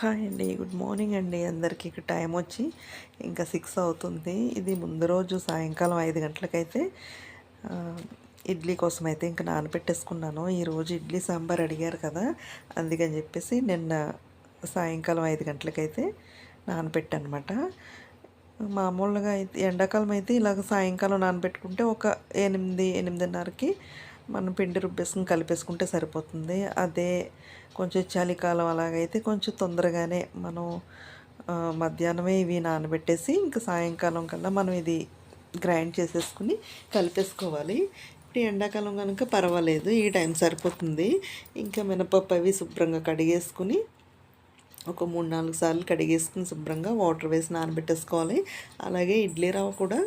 Hi అండి good morning అండి. అందరికీ ఇక్కడ టైం వచ్చి ఇంకా సిక్స్ అవుతుంది. ఇది ముందు రోజు సాయంకాలం ఐదు గంటలకైతే ఇడ్లీ కోసం అయితే ఇంకా నానబెట్టేసుకున్నాను. ఈరోజు ఇడ్లీ సాంబార్ అడిగారు కదా అందుకని చెప్పేసి నిన్న సాయంకాలం ఐదు గంటలకైతే నానబెట్టనమాట. మామూలుగా అయితే ఎండాకాలం అయితే ఇలాగ సాయంకాలం నానబెట్టుకుంటే ఒక ఎనిమిది ఎనిమిదిన్నరకి మనం పిండి రుబ్బేసుకుని కలిపేసుకుంటే సరిపోతుంది. అదే కొంచెం చలికాలం అలాగైతే కొంచెం తొందరగానే మనం మధ్యాహ్నమే ఇవి నానబెట్టేసి ఇంకా సాయంకాలం కల్లా మనం ఇది గ్రైండ్ చేసేసుకుని కలిపేసుకోవాలి. ఇప్పుడు ఎండాకాలం కనుక పర్వాలేదు ఈ టైం సరిపోతుంది. ఇంకా మినపప్పు అవి శుభ్రంగా కడిగేసుకుని ఒక మూడు నాలుగు సార్లు కడిగేసుకుని శుభ్రంగా వాటర్ వేసి నానబెట్టేసుకోవాలి. అలాగే ఇడ్లీ రవ్వ కూడా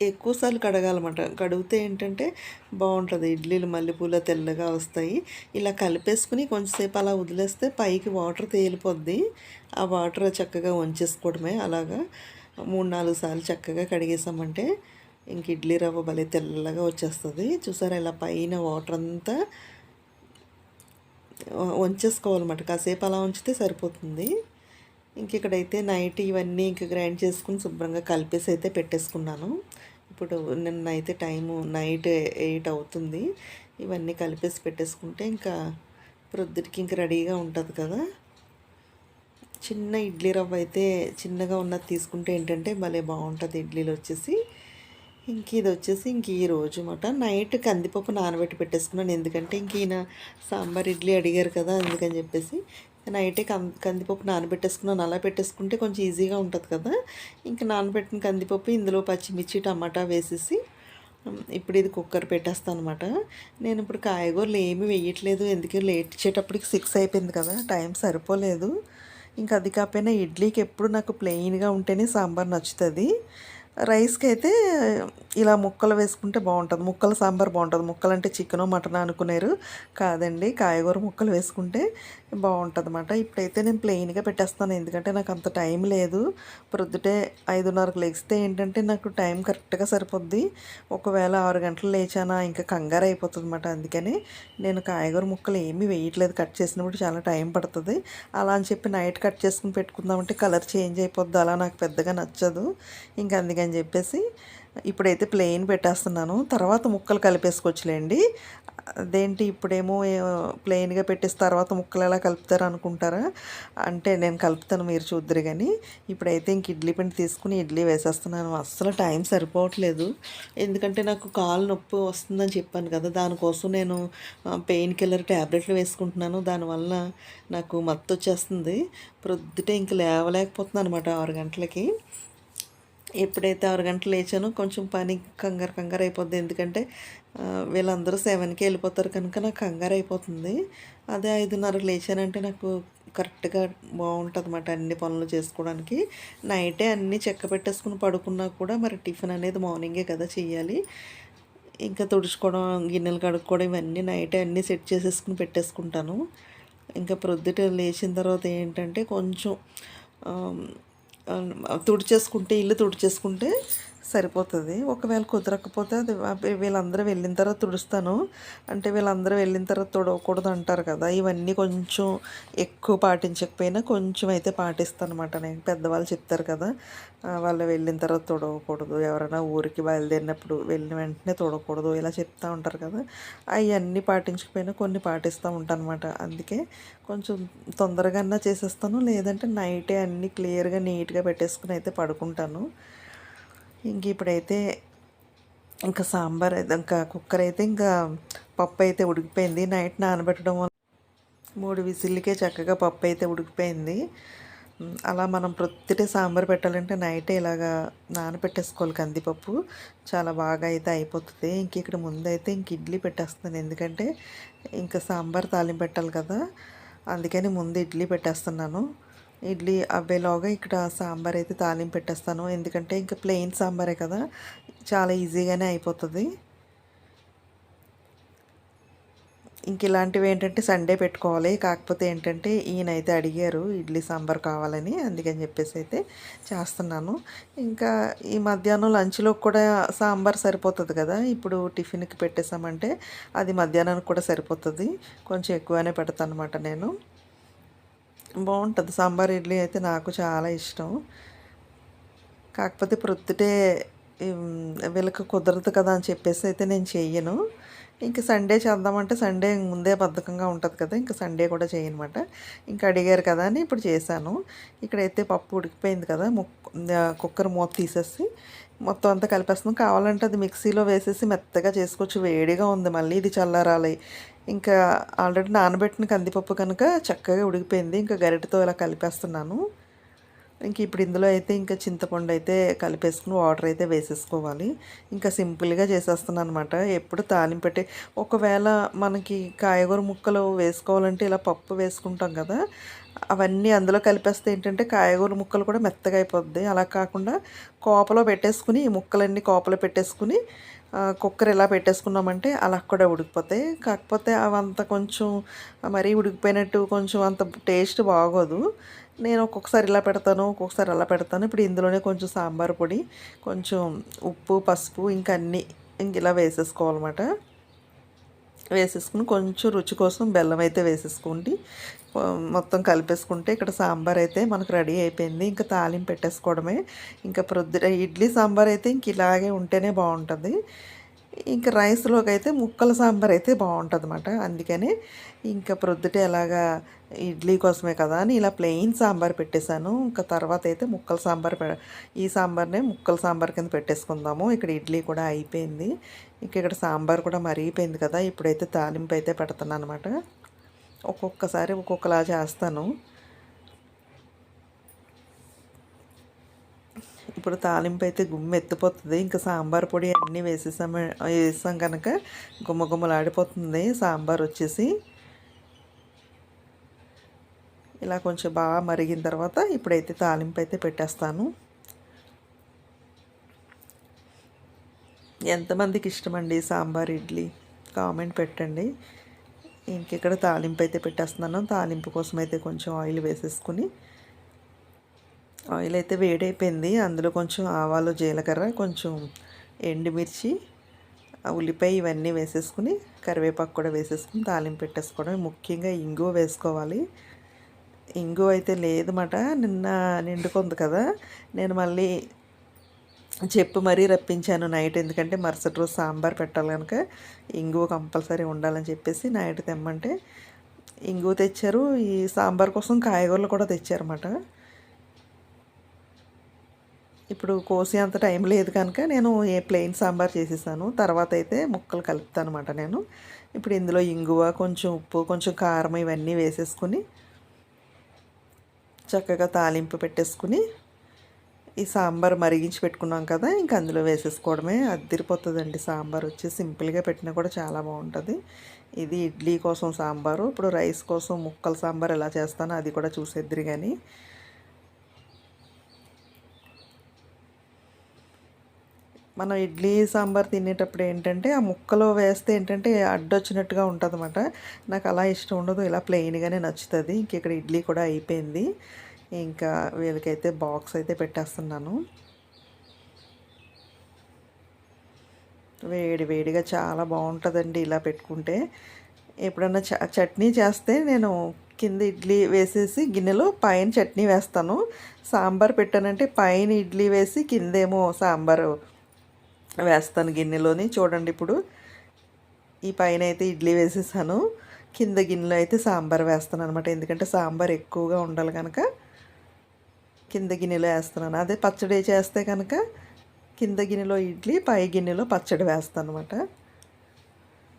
ఎక్కువసార్లు కడగాలన్నమాట. కడిగితే ఏంటంటే బాగుంటుంది. ఇడ్లీలు మల్లెపూల తెల్లగా వస్తాయి. ఇలా కలిపేసుకుని కొంచెంసేపు అలా వదిలేస్తే పైకి వాటర్ తేలిపోద్ది. ఆ వాటర్ చక్కగా వంచేసుకోవడమే అలాగా. మూడు నాలుగు సార్లు చక్కగా కడిగేసామంటే ఇంక ఇడ్లీ రవ్వ భలే తెల్లగా వచ్చేస్తుంది. చూసారా ఇలా పైన వాటర్ అంతా వంచేసుకోవాలన్నమాట. కాసేపు అలా ఉంచితే సరిపోతుంది. ఇంక ఇక్కడైతే నైట్ ఇవన్నీ ఇంక గ్రైండ్ చేసుకుని శుభ్రంగా కలిపేసి అయితే పెట్టేసుకున్నాను. ఇప్పుడు నిన్న అయితే టైము నైట్ ఎయిట్ అవుతుంది. ఇవన్నీ కలిపేసి పెట్టేసుకుంటే ఇంకా ప్రొద్దుటికి ఇంక రెడీగా ఉంటుంది కదా. చిన్న ఇడ్లీ రవ్వ అయితే చిన్నగా ఉన్నది తీసుకుంటే ఏంటంటే భలే బాగుంటుంది ఇడ్లీలు వచ్చేసి. ఇంక ఇది వచ్చేసి ఇంక ఈ రోజు మాట నైట్ కందిపప్పు నానబెట్టి పెట్టేసుకున్నాను. ఎందుకంటే ఇంక ఈయన సాంబార్ ఇడ్లీ అడిగారు కదా అందుకని చెప్పేసి. నైటే కం కందిపప్పు నానబెట్టేసుకున్నాను. అలా పెట్టేసుకుంటే కొంచెం ఈజీగా ఉంటుంది కదా. ఇంకా నానబెట్టిన కందిపప్పు ఇందులో పచ్చిమిర్చి టమాటా వేసేసి ఇప్పుడు ఇది కుక్కర్ పెట్టేస్తాను అనమాట నేను ఇప్పుడు కాయగూరలు ఏమీ వేయట్లేదు. ఎందుకు లేట్ ఇచ్చేటప్పటికి సిక్స్ అయిపోయింది కదా. టైం సరిపోలేదు. ఇంకా అది కాకపోయినా ఇడ్లీకి ఎప్పుడు నాకు ప్లెయిన్గా ఉంటేనే సాంబార్ నచ్చుతుంది. రైస్కి అయితే ఇలా ముక్కలు వేసుకుంటే బాగుంటుంది. ముక్కల సాంబార్ బాగుంటుంది. ముక్కలు అంటే చికెన్ మటన్ అనుకునేరు కాదండి. కాయగూర ముక్కలు వేసుకుంటే బాగుంటుంది అనమాట ఇప్పుడైతే నేను ప్లెయిన్గా పెట్టేస్తాను. ఎందుకంటే నాకు అంత టైం లేదు. ప్రొద్దుటే ఐదున్నరకు లేస్తే ఏంటంటే నాకు టైం కరెక్ట్గా సరిపోద్ది. ఒకవేళ ఆరు గంటలు లేచానా ఇంకా కంగారు అయిపోతుంది అనమాట అందుకని నేను కాయగూర ముక్కలు ఏమీ వేయట్లేదు. కట్ చేసినప్పుడు చాలా టైం పడుతుంది. అలా అని చెప్పి నైట్ కట్ చేసుకుని పెట్టుకుందామంటే కలర్ చేంజ్ అయిపోద్ది. అలా నాకు పెద్దగా నచ్చదు. ఇంకా అందుకని అని చెప్పేసి ఇప్పుడైతే ప్లెయిన్ పెట్టేస్తున్నాను. తర్వాత ముక్కలు కలిపేసుకోవచ్చులేండి. అదేంటి ఇప్పుడేమో ప్లెయిన్గా పెట్టేసి తర్వాత ముక్కలు ఎలా కలుపుతారు అనుకుంటారా? అంటే నేను కలుపుతాను మీరు చూద్దరు కానీ ఇప్పుడైతే ఇంక ఇడ్లీ పిండి తీసుకుని ఇడ్లీ వేసేస్తున్నాను. అస్సలు టైం సరిపోవట్లేదు. ఎందుకంటే నాకు కాలు నొప్పి వస్తుందని చెప్పాను కదా. దానికోసం నేను పెయిన్ కిల్లర్ ట్యాబ్లెట్లు వేసుకుంటున్నాను. దానివల్ల నాకు మత్తు వచ్చేస్తుంది ప్రొద్దుటే ఇంక లేవలేకపోతున్నాను అనమాట ఆరు గంటలకి. ఎప్పుడైతే ఆరు గంటలు లేచానో కొంచెం పని కంగారు కంగారు అయిపోద్ది. ఎందుకంటే వీళ్ళందరూ సెవెన్కి వెళ్ళిపోతారు కనుక నాకు కంగారు అయిపోతుంది. అదే ఐదున్నర లేచానంటే నాకు కరెక్ట్గా బాగుంటుంది అన్నమాట అన్ని పనులు చేసుకోవడానికి. నైటే అన్నీ చెక్క పెట్టేసుకుని పడుకున్నా కూడా మరి టిఫిన్ అనేది మార్నింగే కదా చెయ్యాలి. ఇంకా తుడుచుకోవడం గిన్నెలు కడుక్కోవడం ఇవన్నీ నైటే అన్నీ సెట్ చేసేసుకుని పెట్టేసుకుంటాను. ఇంకా ప్రొద్దుట లేచిన తర్వాత ఏంటంటే కొంచెం తుడిచేసుకుంటే ఇల్లు తుడిచేసుకుంటే సరిపోతుంది. ఒకవేళ కుదరకపోతే అది వీళ్ళందరూ వెళ్ళిన తర్వాత తుడుస్తాను. అంటే వీళ్ళందరూ వెళ్ళిన తర్వాత తుడవకూడదు అంటారు కదా. ఇవన్నీ కొంచెం ఎక్కువ పాటించకపోయినా కొంచెం అయితే పాటిస్తాను అనమాట నేను. పెద్దవాళ్ళు చెప్తారు కదా వాళ్ళు వెళ్ళిన తర్వాత తుడవకూడదు. ఎవరైనా ఊరికి బయలుదేరినప్పుడు వెళ్ళిన వెంటనే తుడవకూడదు. ఇలా చెప్తూ ఉంటారు కదా. అవన్నీ పాటించకపోయినా కొన్ని పాటిస్తూ ఉంటాను అనమాట అందుకే కొంచెం తొందరగా చేసేస్తాను. లేదంటే నైటే అన్నీ క్లియర్గా నీట్గా పెట్టేసుకుని అయితే పడుకుంటాను. ఇంక ఇప్పుడైతే ఇంకా సాంబార్ అయితే ఇంకా కుక్కర్ అయితే ఇంకా పప్పు అయితే ఉడికిపోయింది. నైట్ నానబెట్టడం వల్ల మూడు విజిల్కే చక్కగా పప్పు అయితే ఉడికిపోయింది. అలా మనం ప్రొత్తిటే సాంబార్ పెట్టాలంటే నైటే ఇలాగా నానబెట్టేసుకోవాలి కందిపప్పు. చాలా బాగా అయితే అయిపోతుంది. ఇంక ఇక్కడ ముందైతే ఇంక ఇడ్లీ పెట్టేస్తాను ఎందుకంటే ఇంకా సాంబార్ తాలింపు పెట్టాలి కదా అందుకని ముందు ఇడ్లీ పెట్టేస్తున్నాను. ఇడ్లీ అవ్వేలాగా ఇక్కడ సాంబార్ అయితే తాలింపు పెట్టేస్తాను. ఎందుకంటే ఇంకా ప్లెయిన్ సాంబారే కదా చాలా ఈజీగానే అయిపోతుంది. ఇంక ఇలాంటివి ఏంటంటే సండే పెట్టుకోవాలి. కాకపోతే ఏంటంటే ఈయన అయితే అడిగారు ఇడ్లీ సాంబార్ కావాలని అందుకని చెప్పేసి అయితే చేస్తున్నాను. ఇంకా ఈ మధ్యాహ్నం లంచ్లో కూడా సాంబార్ సరిపోతుంది కదా ఇప్పుడు టిఫిన్కి పెట్టేసామంటే అది మధ్యాహ్నానికి కూడా సరిపోతుంది. కొంచెం ఎక్కువనే పెడతాను అనమాట నేను. బాగుంటుంది. సాంబార్ ఇడ్లీ అయితే నాకు చాలా ఇష్టం. కాకపోతే ప్రొద్దుటే వీళ్ళకి కుదరదు కదా అని చెప్పేసి అయితే నేను చెయ్యను. ఇంక సండే చేద్దామంటే సండే ముందే బద్ధకంగా ఉంటుంది కదా ఇంకా సండే కూడా చేయనమాట. ఇంకా అడిగారు కదా అని ఇప్పుడు చేశాను. ఇక్కడైతే పప్పు ఉడికిపోయింది కదా ముక్ కుక్కర్ మూత తీసేసి మొత్తం అంతా కలిపేస్తున్నాం. కావాలంటే అది మిక్సీలో వేసేసి మెత్తగా చేసుకోవచ్చు. వేడిగా ఉంది మళ్ళీ ఇది చల్లారాలి. ఇంకా ఆల్రెడీ నానబెట్టిన కందిపప్పు కనుక చక్కగా ఉడికిపోయింది. ఇంకా గరిటతో ఇలా కలిపేస్తున్నాను. ఇంక ఇప్పుడు ఇందులో అయితే ఇంకా చింతపండు అయితే కలిపేసుకుని వాటర్ అయితే వేసేసుకోవాలి. ఇంకా సింపుల్గా చేసేస్తున్నాను అనమాట ఎప్పుడు తాలింపు పెట్టి ఒకవేళ మనకి కాయగూర ముక్కలు వేసుకోవాలంటే ఇలా పప్పు వేసుకుంటాం కదా అవన్నీ అందులో కలిపేస్తే ఏంటంటే కాయగూర ముక్కలు కూడా మెత్తగా అయిపోద్ది. అలా కాకుండా కోపలో పెట్టేసుకుని ఈ ముక్కలన్నీ కోపలో పెట్టేసుకుని కుక్కర్ ఎలా పెట్టేసుకున్నామంటే అలా కూడా ఉడికిపోతాయి. కాకపోతే అవంత కొంచెం మరీ ఉడికిపోయినట్టు కొంచెం అంత టేస్ట్ బాగోదు. నేను ఒక్కొక్కసారి ఇలా పెడతాను ఒక్కొక్కసారి అలా పెడతాను. ఇప్పుడు ఇందులోనే కొంచెం సాంబార్ పొడి కొంచెం ఉప్పు పసుపు ఇంకా అన్నీ ఇంక ఇలా వేసేసుకోవాలన్నమాట. వేసేసుకుని కొంచెం రుచి కోసం బెల్లం అయితే వేసేసుకోండి. మొత్తం కలిపేసుకుంటే ఇక్కడ సాంబార్ అయితే మనకు రెడీ అయిపోయింది. ఇంకా తాలింపు పెట్టేసుకోవడమే. ఇంకా ప్రొద్దున ఇడ్లీ సాంబార్ అయితే ఇంక ఇలాగే ఉంటేనే బాగుంటుంది. ఇంకా రైస్లోకి అయితే ముక్కల సాంబార్ అయితే బాగుంటుంది అనమాట అందుకని ఇంకా ప్రొద్దుట ఎలాగా ఇడ్లీ కోసమే కదా అని ఇలా ప్లెయిన్ సాంబార్ పెట్టేశాను. ఇంకా తర్వాత అయితే ముక్కల సాంబార్ పె ఈ సాంబార్నే ముక్కల సాంబార్ కింద పెట్టేసుకుందాము. ఇక్కడ ఇడ్లీ కూడా అయిపోయింది. ఇంక ఇక్కడ సాంబార్ కూడా మరిగిపోయింది కదా. ఇప్పుడైతే తాలింపు అయితే పెడుతున్నాను అనమాట ఒక్కొక్కసారి ఒక్కొక్కలా చేస్తాను. ఇప్పుడు తాలింపు అయితే గుమ్మ ఎత్తిపోతుంది. ఇంకా సాంబార్ పొడి అన్నీ వేసేసాము వేసాం కనుక గుమ్మ గుమ్మలాడిపోతుంది సాంబార్ వచ్చేసి ఇలా కొంచెం బాగా మరిగిన తర్వాత ఇప్పుడైతే తాలింపు అయితే పెట్టేస్తాను. ఎంతమందికి ఇష్టమండి సాంబార్ ఇడ్లీ? కామెంట్ పెట్టండి. ఇంకెక్కడ తాలింపు అయితే పెట్టేస్తున్నాను తాలింపు కోసం అయితే కొంచెం ఆయిల్ వేసేసుకుని ఆయిల్ అయితే వేడైపోయింది. అందులో కొంచెం ఆవాలు జీలకర్ర కొంచెం ఎండుమిర్చి ఆ ఉల్లిపాయ ఇవన్నీ వేసేసుకుని కరివేపాకు కూడా వేసేసుకుని తాలింపు పెట్టేసుకోవడం ముఖ్యంగా ఇంగువ వేసుకోవాలి. ఇంగువ అయితే లేదన్నమాట. నిన్న నిండుకుంది కదా. నేను మళ్ళీ చెప్పు మరీ రప్పించాను నైట్. ఎందుకంటే మరుసటి రోజు సాంబార్ పెట్టాలి కనుక ఇంగువ కంపల్సరీ ఉండాలని చెప్పేసి నైట్ తెమ్మంటే ఇంగువ తెచ్చారు. ఈ సాంబార్ కోసం కాయగూరలు కూడా తెచ్చారన్నమాట. ఇప్పుడు కోసి అంత టైం లేదు కనుక నేను ఏ ప్లెయిన్ సాంబార్ చేసేసాను. తర్వాత అయితే ముక్కలు కలుపుతాను అనమాట నేను. ఇప్పుడు ఇందులో ఇంగువ కొంచెం ఉప్పు కొంచెం కారం ఇవన్నీ వేసేసుకుని చక్కగా తాలింపు పెట్టేసుకుని ఈ సాంబార్ మరిగించి పెట్టుకున్నాం కదా ఇంకా అందులో వేసేసుకోవడమే. అద్దరిపోతుందండి సాంబార్ వచ్చి. సింపుల్గా పెట్టినా కూడా చాలా బాగుంటుంది. ఇది ఇడ్లీ కోసం సాంబారు ఇప్పుడు రైస్ కోసం ముక్కల సాంబార్ ఎలా చేస్తానో అది కూడా చూసేద్దరు కానీ మనం ఇడ్లీ సాంబార్ తినేటప్పుడు ఏంటంటే ఆ ముక్కలో వేస్తే ఏంటంటే అడ్డొచ్చినట్టుగా ఉంటుంది అనమాట నాకు అలా ఇష్టం ఉండదు ఇలా ప్లెయిన్గానే నచ్చుతుంది. ఇంక ఇక్కడ ఇడ్లీ కూడా అయిపోయింది. ఇంకా వీళ్ళకైతే బాక్స్ అయితే పెట్టేస్తున్నాను. వేడి వేడిగా చాలా బాగుంటుందండి ఇలా పెట్టుకుంటే. ఎప్పుడన్నా చ చట్నీ చేస్తే నేను కింద ఇడ్లీ వేసేసి గిన్నెలో పైన చట్నీ వేస్తాను. సాంబార్ పెట్టానంటే పైన ఇడ్లీ వేసి కిందేమో సాంబారు వేస్తాను గిన్నెలోని. చూడండి ఇప్పుడు ఈ పైన అయితే ఇడ్లీ వేసేసాను. కింద గిన్నెలో అయితే సాంబార్ వేస్తాను అనమాట ఎందుకంటే సాంబార్ ఎక్కువగా ఉండాలి కనుక కింద గిన్నెలో వేస్తున్నాను. అదే పచ్చడి చేస్తే కనుక కింద గిన్నెలో ఇడ్లీ పై గిన్నెలో పచ్చడి వేస్తాను అనమాట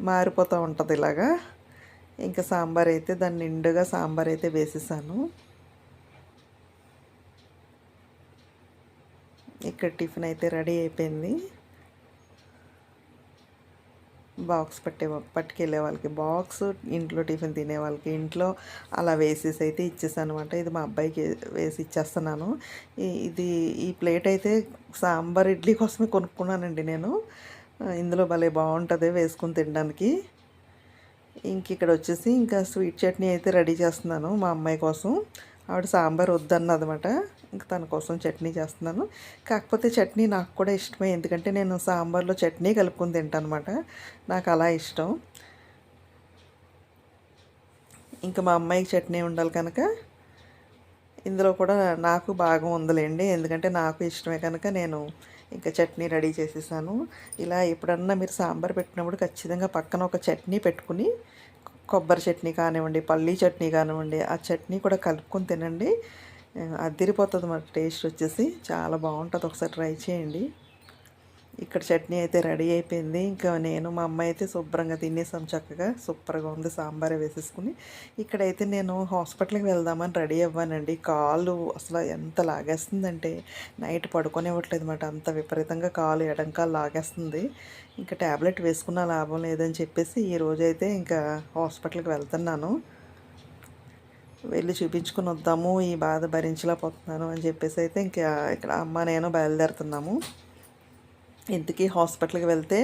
మారిపోతూ ఉంటుంది ఇలాగా. ఇంకా సాంబార్ అయితే దాన్ని నిండుగా సాంబార్ అయితే వేసేసాను. ఇక్కడ టిఫిన్ అయితే రెడీ అయిపోయింది. బాక్స్ పట్టే పట్టుకెళ్ళే వాళ్ళకి బాక్స్ ఇంట్లో టిఫిన్ తినే వాళ్ళకి ఇంట్లో అలా వేసేసి అయితే ఇచ్చేసాను అనమాట ఇది మా అబ్బాయికి వేసి ఇచ్చేస్తున్నాను. ఇది ఈ ప్లేట్ అయితే సాంబార్ ఇడ్లీ కోసమే కొనుక్కున్నానండి నేను. ఇందులో భలే బాగుంటుంది వేసుకుని తినడానికి. ఇంక ఇక్కడ వచ్చేసి ఇంకా స్వీట్ చట్నీ అయితే రెడీ చేస్తున్నాను మా అమ్మాయి కోసం. ఆవిడ సాంబార్ వద్దన్నదన్నమాట. ఇంకా తన కోసం చట్నీ చేస్తున్నాను. కాకపోతే చట్నీ నాకు కూడా ఇష్టమే. ఎందుకంటే నేను సాంబార్లో చట్నీ కలుపుకొని తింటానమాట నాకు అలా ఇష్టం. ఇంకా మా అమ్మాయికి చట్నీ ఉండాలి కనుక ఇందులో కూడా నాకు భాగం ఉందిలేండి. ఎందుకంటే నాకు ఇష్టమే కనుక నేను ఇంకా చట్నీ రెడీ చేసేసాను. ఇలా ఎప్పుడన్నా మీరు సాంబార్ పెట్టినప్పుడు ఖచ్చితంగా పక్కన ఒక చట్నీ పెట్టుకుని కొబ్బరి చట్నీ కానివ్వండి పల్లీ చట్నీ కానివ్వండి ఆ చట్నీ కూడా కలుపుకొని తినండి. అదిరిపోతుంది మన టేస్ట్ వచ్చేసి. చాలా బాగుంటుంది. ఒకసారి ట్రై చేయండి. ఇక్కడ చట్నీ అయితే రెడీ అయిపోయింది. ఇంకా నేను మా అమ్మాయి అయితే శుభ్రంగా తినేసాం చక్కగా. సూపర్గా ఉంది. సాంబార్ వేసేసుకుని ఇక్కడైతే నేను హాస్పిటల్కి వెళ్దామని రెడీ అవ్వానండి. కాలు అసలు ఎంత లాగేస్తుందంటే నైట్ పడుకోనివ్వట్లేదు అనమాట అంత విపరీతంగా కాలు ఎడంకాలు లాగేస్తుంది. ఇంకా ట్యాబ్లెట్ వేసుకున్న లాభం లేదని చెప్పేసి ఈ రోజైతే ఇంకా హాస్పిటల్కి వెళ్తున్నాను. వెళ్ళి చూపించుకుని వద్దాము. ఈ బాధ భరించలేకపోతున్నాను అని చెప్పేసి అయితే ఇంకా ఇక్కడ అమ్మ నేను బయలుదేరుతున్నాము. ఇంతకీ హాస్పిటల్కి వెళ్తే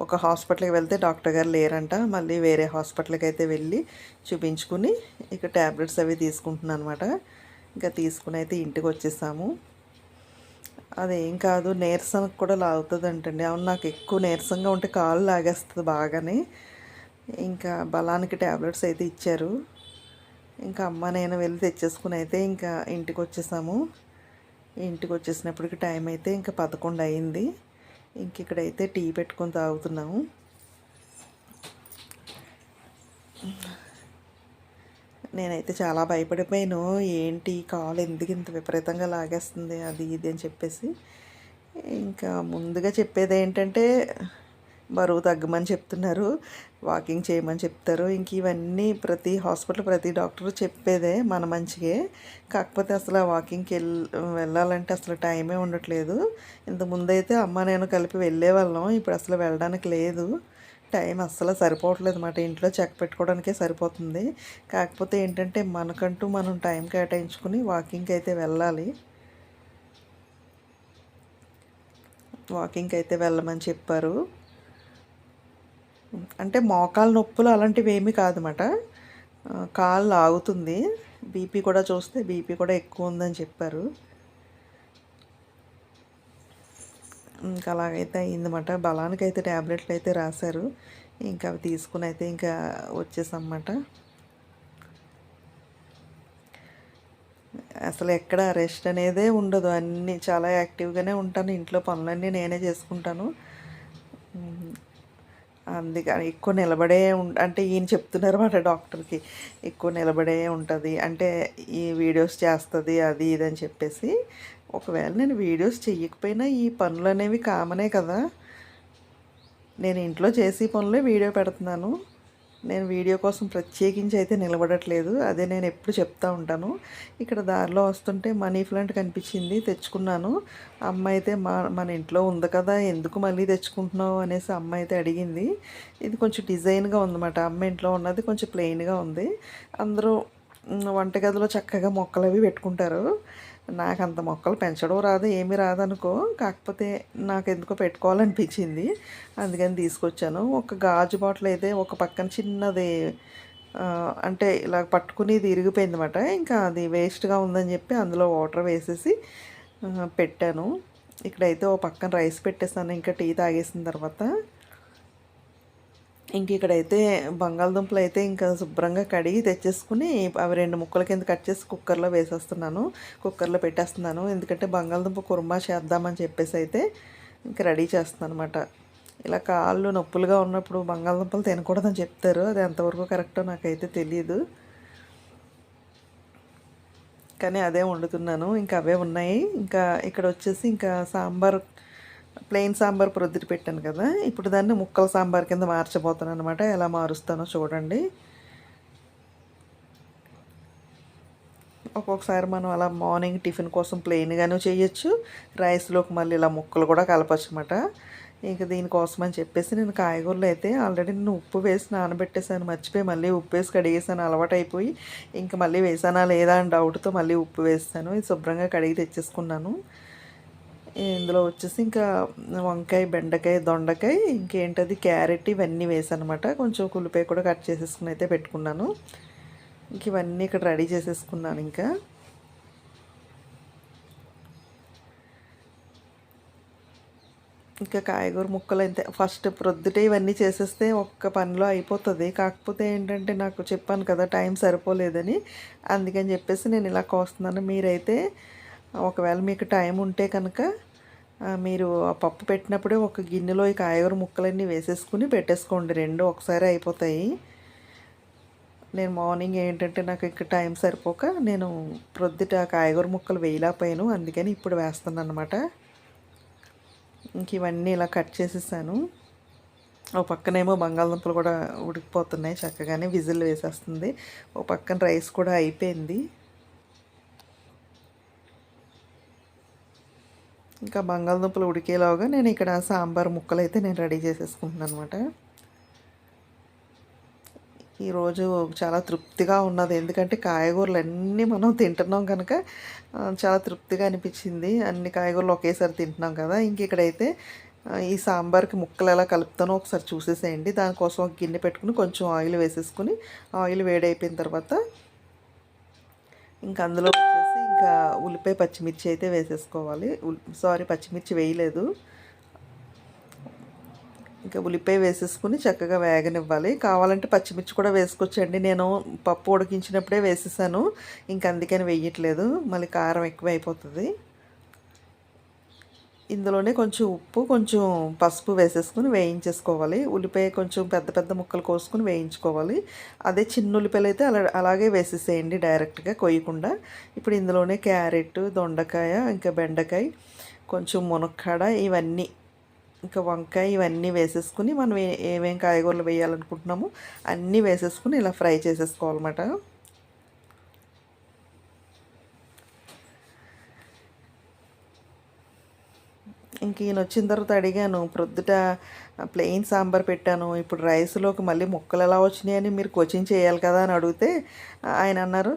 ఒక హాస్పిటల్కి వెళ్తే డాక్టర్ గారు లేరంట. మళ్ళీ వేరే హాస్పిటల్కి అయితే వెళ్ళి చూపించుకుని ఇక ట్యాబ్లెట్స్ అవి తీసుకుంటున్నాను అనమాట ఇంకా తీసుకుని అయితే ఇంటికి వచ్చేసాము. అదేం కాదు నీరసనకు కూడా లాగుతుంది అంటండి అవును నాకు ఎక్కువ నీరసంగా ఉంటే కాలు లాగేస్తుంది బాగానే. ఇంకా బలానికి ట్యాబ్లెట్స్ అయితే ఇచ్చారు. ఇంకా అమ్మ నేను వెళ్ళి తెచ్చేసుకుని అయితే ఇంకా ఇంటికి వచ్చేసాము. ఇంటికి వచ్చేసినప్పటికి టైం అయితే ఇంకా పదకొండు అయింది. ఇంక ఇక్కడైతే టీ పెట్టుకొని తాగుతున్నాము. నేనైతే చాలా భయపడిపోయాను. ఏంటి కాలు ఎందుకు ఇంత విపరీతంగా లాగేస్తుంది అది ఇది అని చెప్పేసి. ఇంకా ముందుగా చెప్పేది ఏంటంటే బరువు తగ్గమని చెప్తున్నారు. వాకింగ్ చేయమని చెప్తారు. ఇంక ఇవన్నీ ప్రతి హాస్పిటల్ ప్రతి డాక్టర్ చెప్పేదే మన మంచిగే కాకపోతే అసలు ఆ వాకింగ్కి వెళ్ వెళ్ళాలంటే అసలు టైమే ఉండట్లేదు. ఇంత ముందైతే అమ్మ నేను కలిపి వెళ్ళేవాళ్ళం ఇప్పుడు అసలు వెళ్ళడానికి లేదు. టైం అస్సలు సరిపోవట్లేదు అనమాట ఇంట్లో చెక్ పెట్టుకోవడానికే సరిపోతుంది. కాకపోతే ఏంటంటే మనకంటూ మనం టైం కేటాయించుకుని వాకింగ్కి అయితే వెళ్ళాలి. వాకింగ్కి అయితే వెళ్ళమని చెప్పారు. అంటే మోకాలు నొప్పులు అలాంటివి ఏమీ కాదన్నమాట కాళ్ళు ఆగుతుంది బీపీ కూడా చూస్తే బీపీ కూడా ఎక్కువ ఉందని చెప్పారు. ఇంకా అలాగైతే అయిందన్నమాట. బలానికి అయితే ట్యాబ్లెట్లు అయితే రాశారు. ఇంకా అవి తీసుకుని అయితే ఇంకా వచ్చేసన్నమాట అసలు ఎక్కడ రెస్ట్ అనేదే ఉండదు. అన్నీ చాలా యాక్టివ్గానే ఉంటాను. ఇంట్లో పనులన్నీ నేనే చేసుకుంటాను. అందుకని ఎక్కువ నిలబడే అంటే ఈయన చెప్తున్నారు మాట డాక్టర్కి ఎక్కువ నిలబడే ఉంటుంది. అంటే ఈ వీడియోస్ చేస్తుంది అది ఇది అని చెప్పేసి. ఒకవేళ నేను వీడియోస్ చెయ్యకపోయినా ఈ పనులు అనేవి కామనే కదా. నేను ఇంట్లో చేసి పనులే వీడియో పెడుతున్నాను. నేను వీడియో కోసం ప్రత్యేకించి అయితే నిలబడట్లేదు. అదే నేను ఎప్పుడు చెప్తా ఉంటాను. ఇక్కడ దారిలో వస్తుంటే మనీ ప్లాంట్ కనిపించింది తెచ్చుకున్నాను. అమ్మ అయితే మా మన ఇంట్లో ఉంది కదా ఎందుకు మళ్ళీ తెచ్చుకుంటున్నావు అనేసి అమ్మ అయితే అడిగింది. ఇది కొంచెం డిజైన్గా ఉందన్నమాట. అమ్మ ఇంట్లో ఉన్నది కొంచెం ప్లెయిన్గా ఉంది. అందరూ వంటగదిలో చక్కగా మొక్కలు అవి పెట్టుకుంటారు. నాకు అంత మొక్కలు పెంచడం రాదు ఏమీ రాదనుకో. కాకపోతే నాకు ఎందుకో పెట్టుకోవాలనిపించింది. అందుకని తీసుకొచ్చాను. ఒక గాజు బాటిల్ అయితే ఒక పక్కన చిన్నది అంటే ఇలా పట్టుకుని ఇది ఇరిగిపోయింది అనమాట ఇంకా అది వేస్ట్గా ఉందని చెప్పి అందులో వాటర్ వేసేసి పెట్టాను. ఇక్కడైతే ఓ పక్కన రైస్ పెట్టేస్తాను ఇంకా టీ తాగేసిన తర్వాత ఇంక ఇక్కడైతే బంగాళదుంపలు అయితే ఇంకా శుభ్రంగా కడిగి తెచ్చేసుకుని అవి రెండు ముక్కల కింద కట్ చేసి కుక్కర్లో వేసేస్తున్నాను. కుక్కర్లో పెట్టేస్తున్నాను. ఎందుకంటే బంగాళదుంప కుర్మా చేద్దామని చెప్పేసి అయితే ఇంకా రెడీ చేస్తున్నాను అనమాట ఇలా కాళ్ళు నొప్పులుగా ఉన్నప్పుడు బంగాళదుంపలు తినకూడదని చెప్తారు. అది ఎంతవరకు కరెక్టో నాకైతే తెలియదు కానీ అదే వండుతున్నాను. ఇంకా అవే ఉన్నాయి. ఇంకా ఇక్కడ వచ్చేసి ఇంకా సాంబార్ ప్లెయిన్ సాంబార్ ప్రొద్దుటి పెట్టాను కదా ఇప్పుడు దాన్ని ముక్కల సాంబార్ కింద మార్చబోతాను అనమాట ఎలా మారుస్తానో చూడండి. ఒక్కొక్కసారి మనం అలా మార్నింగ్ టిఫిన్ కోసం ప్లెయిన్గాను చేయొచ్చు రైస్లోకి మళ్ళీ ఇలా ముక్కలు కూడా కలపచ్చు అనమాట ఇంకా దీనికోసం అని చెప్పేసి నేను కాయగూరలు అయితే ఆల్రెడీ నేను ఉప్పు వేసి నానబెట్టేశాను మర్చిపోయి మళ్ళీ ఉప్పు వేసి కడిగేసాను అలవాటు అయిపోయి ఇంకా మళ్ళీ వేసానా లేదా అని డౌట్తో మళ్ళీ ఉప్పు వేస్తాను. ఇది శుభ్రంగా కడిగి తెచ్చేసుకున్నాను. ఇందులో వచ్చేసి ఇంకా వంకాయ బెండకాయ దొండకాయ ఇంకేంటది క్యారెట్ ఇవన్నీ వేసానమాట. కొంచెం కులిపాయ కూడా కట్ చేసేసుకుని అయితే పెట్టుకున్నాను. ఇంక ఇవన్నీ ఇక్కడ రెడీ చేసేసుకున్నాను ఇంకా. ఇంకా కాయగూర ముక్కలు అయితే ఫస్ట్ ప్రొద్దుటే ఇవన్నీ చేసేస్తే ఒక్క పనిలో అయిపోతుంది. కాకపోతే ఏంటంటే నాకు చెప్పాను కదా టైం సరిపోలేదని. అందుకని చెప్పేసి నేను ఇలా కోస్తున్నాను. మీరైతే ఒకవేళ మీకు టైం ఉంటే కనుక మీరు ఆ పప్పు పెట్టినప్పుడే ఒక గిన్నెలో ఈ కాయగూర ముక్కలన్నీ వేసేసుకుని పెట్టేసుకోండి. రెండు ఒకసారి అయిపోతాయి. నేను మార్నింగ్ ఏంటంటే నాకు ఇక్కడ టైం సరిపోక నేను ప్రొద్దుట కాయగూర ముక్కలు వేయలేకపోయాను. అందుకని ఇప్పుడు వేస్తాను అనమాట ఇంక ఇవన్నీ ఇలా కట్ చేసేసాను. ఓ పక్కనేమో బంగాళదుంపలు కూడా ఉడికిపోతున్నాయి. చక్కగానే విజిల్ వేసేస్తుంది. ఓ పక్కన రైస్ కూడా అయిపోయింది. ఇంకా బంగాళదుంపలు ఉడికేలాగా నేను ఇక్కడ సాంబార్ ముక్కలు అయితే నేను రెడీ చేసేసుకుంటున్నాను అనమాట ఈరోజు చాలా తృప్తిగా ఉన్నది. ఎందుకంటే కాయగూరలు అన్నీ మనం తింటున్నాం కనుక చాలా తృప్తిగా అనిపించింది. అన్ని కాయగూరలు ఒకేసారి తింటున్నాం కదా. ఇంక ఇక్కడైతే ఈ సాంబార్కి ముక్కలు ఎలా కలుపుతానో ఒకసారి చూసేసేయండి. దానికోసం ఒక గిన్నె పెట్టుకుని కొంచెం ఆయిల్ వేసేసుకుని ఆయిల్ వేడైపోయిన తర్వాత ఇంకా అందులో ఇంకా ఉల్లిపాయ పచ్చిమిర్చి అయితే వేసేసుకోవాలి. సారీ పచ్చిమిర్చి వేయలేదు. ఇంకా ఉల్లిపాయ వేసేసుకుని చక్కగా వేగనివ్వాలి. కావాలంటే పచ్చిమిర్చి కూడా వేసుకోవచ్చండి. నేను పప్పు ఉడికించినప్పుడే వేసేసాను. ఇంక అందుకని వేయట్లేదు. మళ్ళీ కారం ఎక్కువ అయిపోతుంది ఇందులోనే కొంచెం ఉప్పు కొంచెం పసుపు వేసేసుకుని వేయించేసుకోవాలి. ఉల్లిపాయ కొంచెం పెద్ద పెద్ద ముక్కలు కోసుకుని వేయించుకోవాలి. అదే చిన్న ఉల్లిపాయలు అయితే అలా అలాగే వేసేసేయండి డైరెక్ట్గా కొయ్యకుండా. ఇప్పుడు ఇందులోనే క్యారెట్ దొండకాయ ఇంకా బెండకాయ కొంచెం మునక్కాడ ఇవన్నీ ఇంకా వంకాయ ఇవన్నీ వేసేసుకుని మనం ఏమేమి ఏమేం కాయగూరలు వేయాలనుకుంటున్నామో అన్నీ వేసేసుకుని ఇలా ఫ్రై చేసేసుకోవాలన్నమాట. ఇంక ఈయన వచ్చిన తర్వాత అడిగాను ప్రొద్దుట ప్లెయిన్ సాంబార్ పెట్టాను ఇప్పుడు రైస్లోకి మళ్ళీ ముక్కలు ఎలా వచ్చినాయని మీరు కోచింగ్ చేయాలి కదా అని అడిగితే ఆయన అన్నారు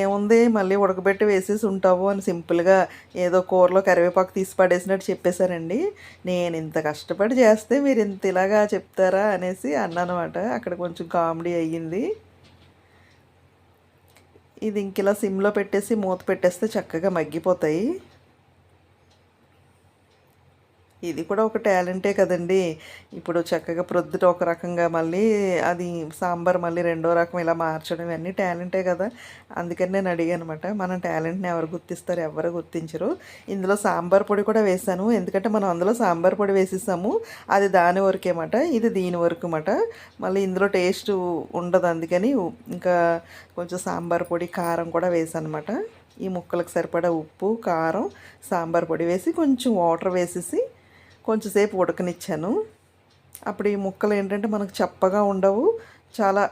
ఏముంది మళ్ళీ ఉడకబెట్టి వేసేసి ఉంటావు అని సింపుల్గా ఏదో కూరలో కరివేపాకు తీసి పడేసినట్టు చెప్పేశారండి. నేను ఇంత కష్టపడి చేస్తే మీరు ఇంత ఇలాగా చెప్తారా అనేసి అన్నానమాట. అక్కడ కొంచెం కామెడీ అయ్యింది. ఇది ఇంక ఇలా సిమ్లో పెట్టేసి మూత పెట్టేస్తే చక్కగా మగ్గిపోతాయి. ఇది కూడా ఒక టాలెంటే కదండి. ఇప్పుడు చక్కగా ప్రొద్దుట ఒక రకంగా మళ్ళీ అది సాంబార్ మళ్ళీ రెండో రకం ఇలా మార్చడం ఇవన్నీ టాలెంటే కదా. అందుకని నేను అడిగాను అనమాట మన టాలెంట్ని ఎవరు గుర్తిస్తారు ఎవరు గుర్తించరు. ఇందులో సాంబార్ పొడి కూడా వేసాను. ఎందుకంటే మనం అందులో సాంబార్ పొడి వేసేసాము అది దాని వరకేమాట ఇది దీని వరకు అన్నమాట. మళ్ళీ ఇందులో టేస్ట్ ఉండదు అందుకని ఇంకా కొంచెం సాంబార్ పొడి కారం కూడా వేసాను అనమాట ఈ ముక్కలకు సరిపడా ఉప్పు కారం సాంబార్ పొడి వేసి కొంచెం వాటర్ వేసేసి కొంచెంసేపు ఉడకనిచ్చాను. అప్పుడు ఈ ముక్కలు ఏంటంటే మనకు చప్పగా ఉండవు. చాలా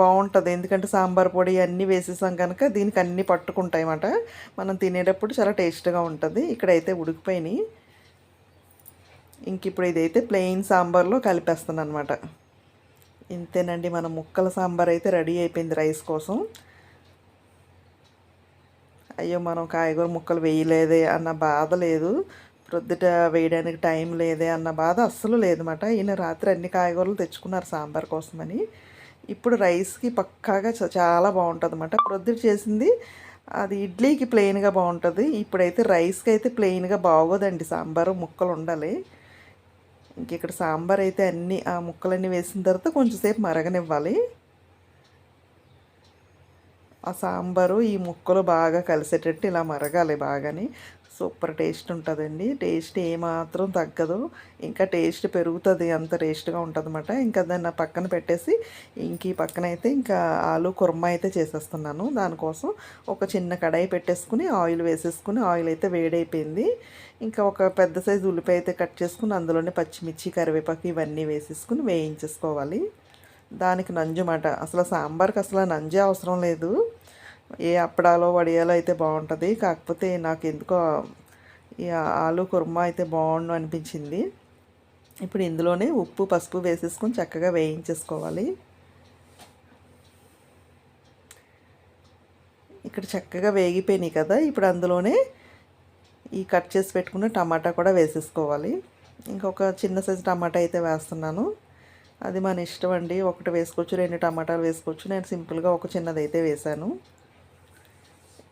బాగుంటుంది. ఎందుకంటే సాంబార్ పొడి అన్నీ వేసేసాం కనుక దీనికి అన్నీ పట్టుకుంటాయి అన్నమాట. మనం తినేటప్పుడు చాలా టేస్ట్గా ఉంటుంది. ఇక్కడైతే ఉడికిపోయినాయి. ఇంక ఇప్పుడు ఇదైతే ప్లెయిన్ సాంబార్లో కలిపేస్తాను అనమాట ఇంతేనండి మన ముక్కల సాంబార్ అయితే రెడీ అయిపోయింది రైస్ కోసం. అయ్యో మనం కాయగూర ముక్కలు వేయలేదే అన్న బాధ లేదు. ప్రొద్దుట వేయడానికి టైం లేదే అన్న బాధ అస్సలు లేదన్నమాట. ఈయన రాత్రి అన్ని కాయగూరలు తెచ్చుకున్నారు సాంబార్ కోసమని. ఇప్పుడు రైస్కి పక్కాగా చ- చాలా బాగుంటుంది అనమాట ప్రొద్దుట చేసింది అది ఇడ్లీకి ప్లెయిన్గా బాగుంటుంది. ఇప్పుడైతే రైస్కి అయితే ప్లెయిన్గా బాగోదండి. సాంబారు ముక్కలు ఉండాలి. ఇంక ఇక్కడ సాంబార్ అయితే అన్నీ ఆ ముక్కలన్నీ వేసిన తర్వాత కొంచెంసేపు మరగనివ్వాలి. ఆ సాంబారు ఈ ముక్కలు బాగా కలిసేటట్టు ఇలా మరగాలి బాగాని. సూపర్ టేస్ట్ ఉంటుందండి. టేస్ట్ ఏమాత్రం తగ్గదు. ఇంకా టేస్ట్ పెరుగుతుంది అంత టేస్ట్గా ఉంటుంది అనమాట ఇంకా దాన్ని పక్కన పెట్టేసి ఇంక ఈ పక్కన అయితే ఇంకా ఆలు కుర్మా అయితే చేసేస్తున్నాను. దానికోసం ఒక చిన్న కడాయి పెట్టేసుకుని ఆయిల్ వేసేసుకుని ఆయిల్ అయితే వేడైపోయింది. ఇంకా ఒక పెద్ద సైజు ఉల్లిపాయ అయితే కట్ చేసుకుని అందులోనే పచ్చిమిర్చి కరివేపాకు ఇవన్నీ వేసేసుకుని వేయించేసుకోవాలి. దానికి నంజు మాట అసలు సాంబార్కి అసలు నంజే అవసరం లేదు. ఏ అప్పడాలో వడియాలో అయితే బాగుంటుంది. కాకపోతే నాకు ఎందుకో ఈ ఆలు కుర్మా అయితే బాగుండు అనిపించింది. ఇప్పుడు ఇందులోనే ఉప్పు పసుపు వేసేసుకొని చక్కగా వేయించేసుకోవాలి. ఇక్కడ చక్కగా వేగిపోయినాయి కదా. ఇప్పుడు అందులోనే ఈ కట్ చేసి పెట్టుకున్న టమాటా కూడా వేసేసుకోవాలి. ఇంకొక చిన్న సైజు టమాటా అయితే వేస్తున్నాను. అది మన ఇష్టం అండి. ఒకటి వేసుకోవచ్చు రెండు టమాటాలు వేసుకోవచ్చు. నేను సింపుల్గా ఒక చిన్నది అయితే వేసాను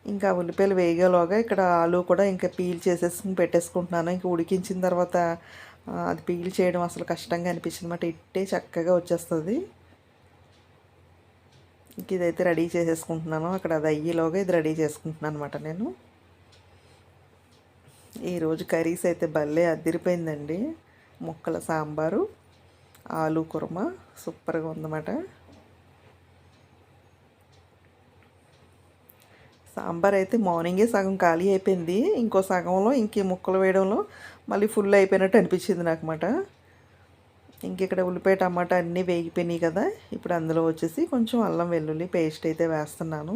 ఇంకా ఉల్లిపాయలు వేగేలోగా ఇక్కడ ఆలు కూడా ఇంకా పీల్ చేసేసుకుని పెట్టేసుకుంటున్నాను. ఇంకా ఉడికించిన తర్వాత అది పీల్ చేయడం అసలు కష్టంగా అనిపించింది అనమాట ఇట్టే చక్కగా వచ్చేస్తుంది. ఇంక ఇదైతే రెడీ చేసేసుకుంటున్నాను. అక్కడ అది అయ్యేలోగా ఇది రెడీ చేసుకుంటున్నాను అనమాట నేను. ఈరోజు కర్రీస్ అయితే భలే అదిరిపోయిందండి. ముక్కల సాంబారు ఆలు కుర్మ సూపర్గా ఉందన్నమాట. సాంబార్ అయితే మార్నింగే సగం ఖాళీ అయిపోయింది. ఇంకో సగంలో ఇంక ముక్కలు వేయడంలో మళ్ళీ ఫుల్ అయిపోయినట్టు అనిపించింది నాకు మాట ఇంక ఇక్కడ ఉల్లిపాయ టమాటా అన్నీ వేగిపోయినాయి కదా. ఇప్పుడు అందులో వచ్చేసి కొంచెం అల్లం వెల్లుల్లి పేస్ట్ అయితే వేస్తున్నాను.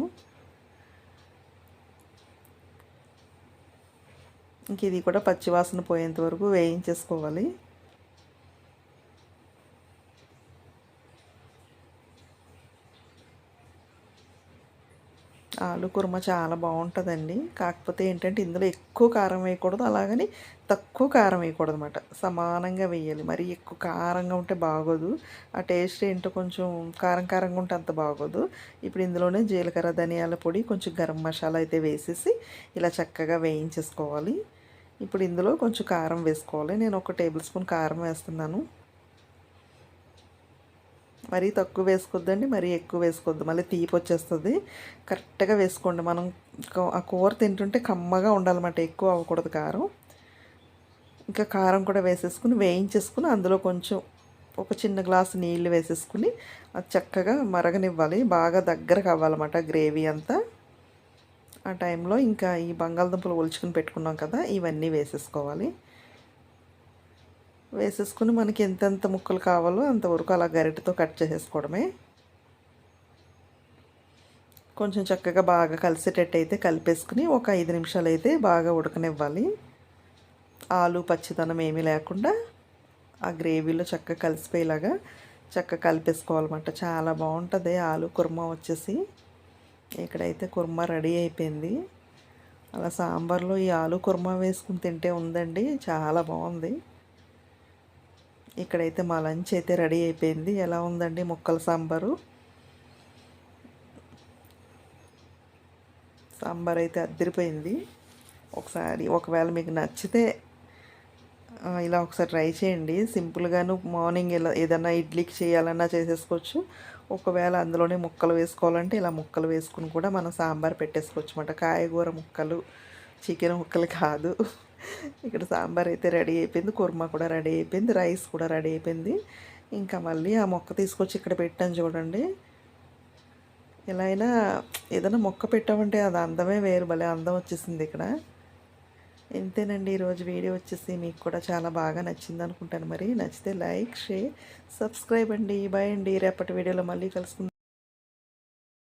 ఇంక ఇది కూడా పచ్చివాసన పోయేంత వరకు వేయించేసుకోవాలి. ఆలు కుర్మ చాలా బాగుంటుందండి. కాకపోతే ఏంటంటే ఇందులో ఎక్కువ కారం వేయకూడదు. అలాగని తక్కువ కారం వేయకూడదు అనమాట సమానంగా వేయాలి. మరి ఎక్కువ కారంగా ఉంటే బాగోదు. ఆ టేస్ట్ ఏంటో కొంచెం కారం కారంగా ఉంటే అంత బాగోదు. ఇప్పుడు ఇందులోనే జీలకర్ర ధనియాల పొడి కొంచెం గరం మసాలా అయితే వేసేసి ఇలా చక్కగా వేయించేసుకోవాలి. ఇప్పుడు ఇందులో కొంచెం కారం వేసుకోవాలి. నేను ఒక టేబుల్ స్పూన్ కారం వేస్తున్నాను. మరీ తక్కువ వేసుకోవద్దండి మరీ ఎక్కువ వేసుకోవద్దు మళ్ళీ తీపి వచ్చేస్తుంది. కరెక్ట్గా వేసుకోండి. మనం ఆ కూర తింటుంటే కమ్మగా ఉండాలన్నమాట. ఎక్కువ అవ్వకూడదు కారం. ఇంకా కారం కూడా వేసేసుకుని వేయించేసుకుని అందులో కొంచెం ఒక చిన్న గ్లాసు నీళ్ళు వేసేసుకుని అది చక్కగా మరగనివ్వాలి. బాగా దగ్గరకు అవ్వాలన్నమాట గ్రేవీ అంతా. ఆ టైంలో ఇంకా ఈ బంగాళదుంపలు ఒలుచుకుని పెట్టుకున్నాం కదా ఇవన్నీ వేసేసుకోవాలి. వేసేసుకుని మనకి ఎంతెంత ముక్కలు కావాలో అంతవరకు అలా గరిటతో కట్ చేసేసుకోవడమే. కొంచెం చక్కగా బాగా కలిసేటట్టు అయితే కలిపేసుకుని ఒక ఐదు నిమిషాలు అయితే బాగా ఉడకనివ్వాలి. ఆలు పచ్చిదనం ఏమీ లేకుండా ఆ గ్రేవీలో చక్కగా కలిసిపోయేలాగా చక్కగా కలిపేసుకోవాలన్నమాట. చాలా బాగుంటుంది ఆలు కుర్మా వచ్చేసి. ఇక్కడైతే కుర్మా రెడీ అయిపోయింది. అలా సాంబార్లో ఈ ఆలు కుర్మా వేసుకుని తింటే ఉందండి. చాలా బాగుంది. ఇక్కడైతే మా లంచ్ అయితే రెడీ అయిపోయింది. ఎలా ఉందండి ముక్కల సాంబారు? సాంబార్ అయితే అద్దరిపోయింది. ఒకసారి ఒకవేళ మీకు నచ్చితే ఇలా ఒకసారి ట్రై చేయండి. సింపుల్గాను మార్నింగ్ ఇలా ఏదైనా ఇడ్లీకి చేయాలన్నా చేసేసుకోవచ్చు. ఒకవేళ అందులోనే ముక్కలు వేసుకోవాలంటే ఇలా ముక్కలు వేసుకుని కూడా మనం సాంబార్ పెట్టేసుకోవచ్చు అన్నమాట కాయగూర ముక్కలు చికెన్ ముక్కలు కాదు. ఇక్కడ సాంబార్ అయితే రెడీ అయిపోయింది కుర్మా కూడా రెడీ అయిపోయింది రైస్ కూడా రెడీ అయిపోయింది. ఇంకా మళ్ళీ ఆ మొక్క తీసుకొచ్చి ఇక్కడ పెట్టాను చూడండి. ఎలా అయినా ఏదైనా మొక్క పెట్టామంటే అది అందమే వేరు భలే అందం వచ్చేసింది ఇక్కడ. ఇంతేనండి ఈరోజు వీడియో వచ్చేసి మీకు కూడా చాలా బాగా నచ్చింది అనుకుంటాను మరి. నచ్చితే లైక్ షేర్ సబ్స్క్రైబ్ అండి. బాయ్ అండి. రేపటి వీడియోలో మళ్ళీ కలుసుకుందాం.